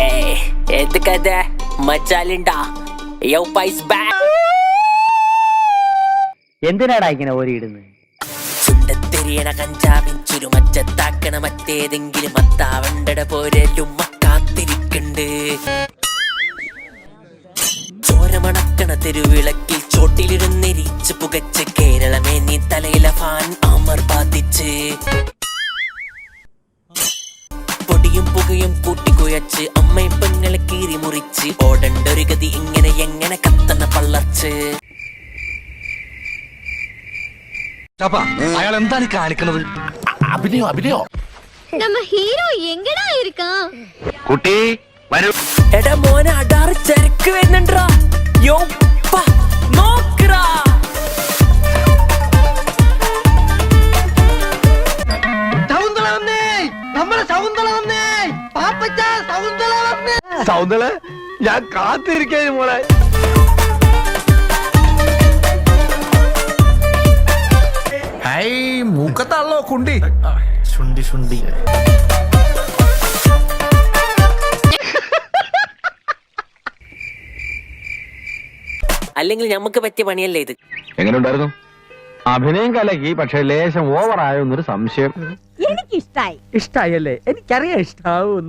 Hey, എന്ത് കഥ മജാലുണ്ടാ യോ പൈസ് എന്തിനാടാ ഇങ്ങനെ ഓരിയിടുന്നത്? ചുണ്ടത്തെരിയണ കഞ്ചാവിൻ ചുരുമച്ചത്താക്കണ മറ്റേതെങ്കിലും അത്താവണ്ടട പോരലും കാത്തിരിക്കണ്ട് ചോരമണക്കണ തെരുവിളക്കിൽ ചോട്ടിലിരുന്നെരിച്ച് പുകച്ച് കേരളമേ നീ തലയിലെ ഫാൻ പൊടിയും പുകയും കൂട്ടിക്കുഴച്ച് അമ്മയും പെങ്ങളെ കീറി മുറിച്ച്. ഓടണ്ട ഒരു ഗതി ഇങ്ങനെ എങ്ങനെ കത്തന പള്ളർച്ച്? അയാൾ എന്താണ് കാണിക്കുന്നത് അഭിനയോ അഭിനയോ? നമ്മ ഹീറോ എങ്ങടാ ഇരിക്കാം? കുട്ടി വരൂ. എടാ മോനെ അടാറ് ചരക്ക് വരുന്നുണ്ടോ യോ സൗന്ദര്യ ഞാൻ കാത്തിരിക്കാൻ മോളെ. ഹൈ മൂക്കത്താണല്ലോ കുണ്ടി. ശുണ്ടി ശുണ്ടി. അല്ലെങ്കിൽ നമുക്ക് പറ്റിയ പണിയല്ലേ ഇത്? എങ്ങനെയുണ്ടായിരുന്നു അഭിനയം കലക്കി പക്ഷെ ലേശം ഓവറായോ എന്നൊരു സംശയം. എനിക്ക് എനിക്കിഷ്ടായി ഇഷ്ടായല്ലേ എനിക്കറിയാം ഇഷ്ടാവും